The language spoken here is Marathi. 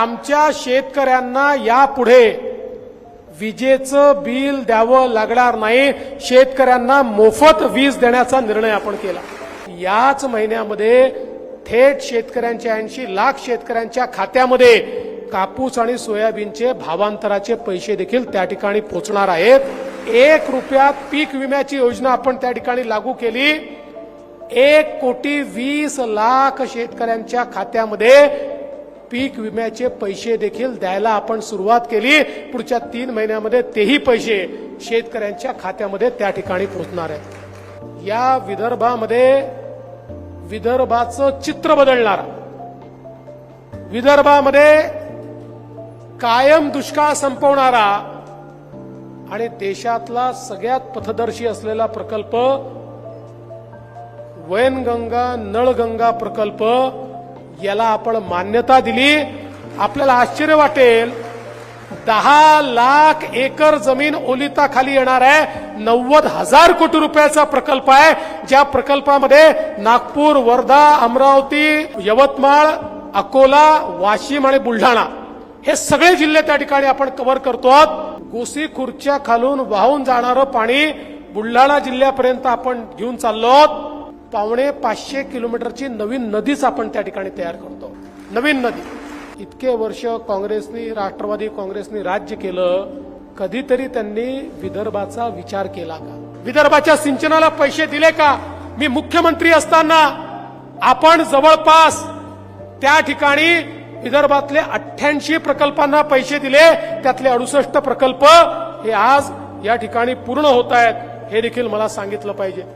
आमच्या शेतकऱ्यांना यापुढे विजेचं बिल द्यावं लागणार नाही. शेतकऱ्यांना मोफत वीज देण्याचा निर्णय आपण केला. याच महिन्यामध्ये थेट शेतकऱ्यांच्या ऐंशी लाख शेतकऱ्यांच्या खात्यामध्ये कापूस आणि सोयाबीनचे भावांतराचे पैसे देखील त्या ठिकाणी पोहोचणार आहेत. एक रुपयात पीक विम्याची योजना आपण त्या ठिकाणी लागू केली. एक कोटी वीस लाख शेतकऱ्यांच्या खात्यामध्ये पीक विम्याचे पैसे देखील द्यायला आपण सुरुवात केली. पुढच्या तीन महिन्यामध्ये तेही पैसे शेतकऱ्यांच्या खात्यामध्ये त्या ठिकाणी पोहोचणार आहेत. या विदर्भामध्ये विदर्भाचं चित्र बदलणार. विदर्भामध्ये कायम दुष्काळ संपवणारा आणि देशातला सगळ्यात पथदर्शी असलेला प्रकल्प वैनगंगा नळगंगा प्रकल्प याला आपण मान्यता दिली. आपल्याला आश्चर्य वाटेल. दहा लाख एकर जमीन ओलिताखाली येणार आहे. नव्वद हजार कोटी रुपयाचा प्रकल्प आहे. ज्या प्रकल्पामध्ये नागपूर वर्धा अमरावती यवतमाळ अकोला वाशिम आणि बुलढाणा हे सगळे जिल्हे त्या ठिकाणी आपण कव्हर करतो आहोत. गोसी खुर्च्या खालून वाहून जाणारं पाणी बुलढाणा जिल्ह्यापर्यंत आपण घेऊन चाललो आहोत. पावणे पाचशे किलोमीटरची नवीन नदीच आपण त्या ठिकाणी तयार करतो. नवीन नदी. इतके वर्ष काँग्रेसनी राष्ट्रवादी काँग्रेसनी राज्य केलं कधीतरी त्यांनी विदर्भाचा विचार केला का? विदर्भाच्या सिंचनाला पैसे दिले का? मी मुख्यमंत्री असताना आपण जवळपास त्या ठिकाणी विदर्भातले अठ्ठ्याऐंशी प्रकल्पांना पैसे दिले त्यातले अडुसष्ट प्रकल्प हे आज या ठिकाणी पूर्ण होत आहेत हे देखील मला सांगितलं पाहिजे.